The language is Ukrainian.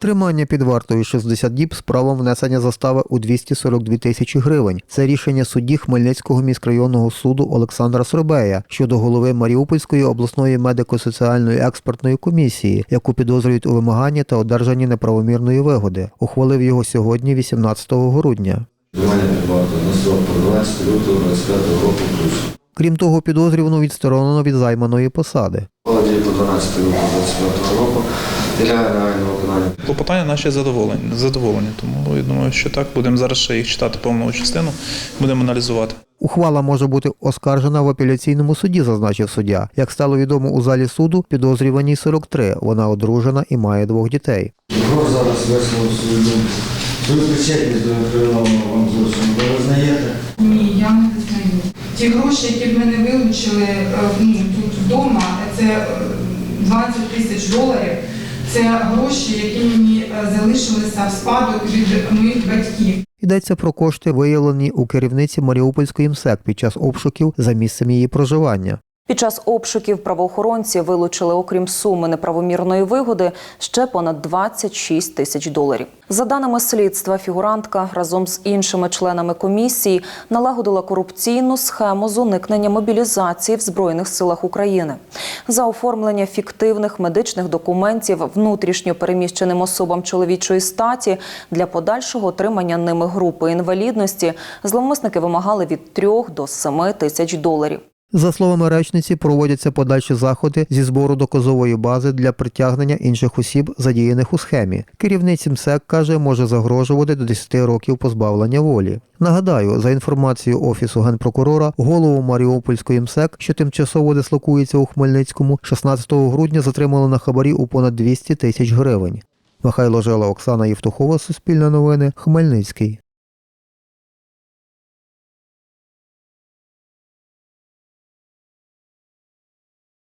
Тримання під вартою 60 діб з правом внесення застави у 242 тисячі гривень. Це рішення судді Хмельницького міськрайонного суду Олександра Сробея щодо голови Маріупольської обласної медико-соціальної експертної комісії, яку підозрюють у вимаганні та одержанні неправомірної вигоди. Ухвалив його сьогодні, 18 грудня. Тримання під вартою на срок по 12 лютого 25 року включно. Крім того, підозрювану відсторонено від займаної посади. Холоді по 12 лютого 25 року. Підлягає реального виконання. Клопотання наші задоволені, задоволені. Тому я думаю, що так будемо зараз ще їх читати повну частину, будемо аналізувати. Ухвала може бути оскаржена в апеляційному суді, зазначив суддя. Як стало відомо у залі суду, підозрюваній 43. Вона одружена і має двох дітей. Прокурор зараз висловив свою думку. Свою причетність до інкримінованого вам ви визнаєте? Ні, я не визнаю. Ті гроші, які в мене вилучили е, ну, тут вдома, це е, 20 тисяч доларів. Це гроші, які мені е, залишилися в спадок від моїх батьків. Йдеться про кошти, виявлені у керівниці Маріупольської МСЕК під час обшуків за місцем її проживання. Під час обшуків правоохоронці вилучили, окрім суми неправомірної вигоди, ще понад 26 тисяч доларів. За даними слідства, фігурантка разом з іншими членами комісії налагодила корупційну схему з уникнення мобілізації в збройних силах України за оформлення фіктивних медичних документів внутрішньо переміщеним особам чоловічої статі для подальшого отримання ними групи інвалідності. Зловмисники вимагали від 3 до 7 тисяч доларів. За словами речниці, проводяться подальші заходи зі збору доказової бази для притягнення інших осіб, задіяних у схемі. Керівниці МСЕК каже, може загрожувати до 10 років позбавлення волі. Нагадаю, за інформацією офісу генпрокурора, голову Маріупольської МСЕК, що тимчасово дислокується у Хмельницькому, 16 грудня затримали на хабарі у понад 200 тисяч гривень. Михайло Жила, Оксана Євтухова, Суспільне новини, Хмельницький.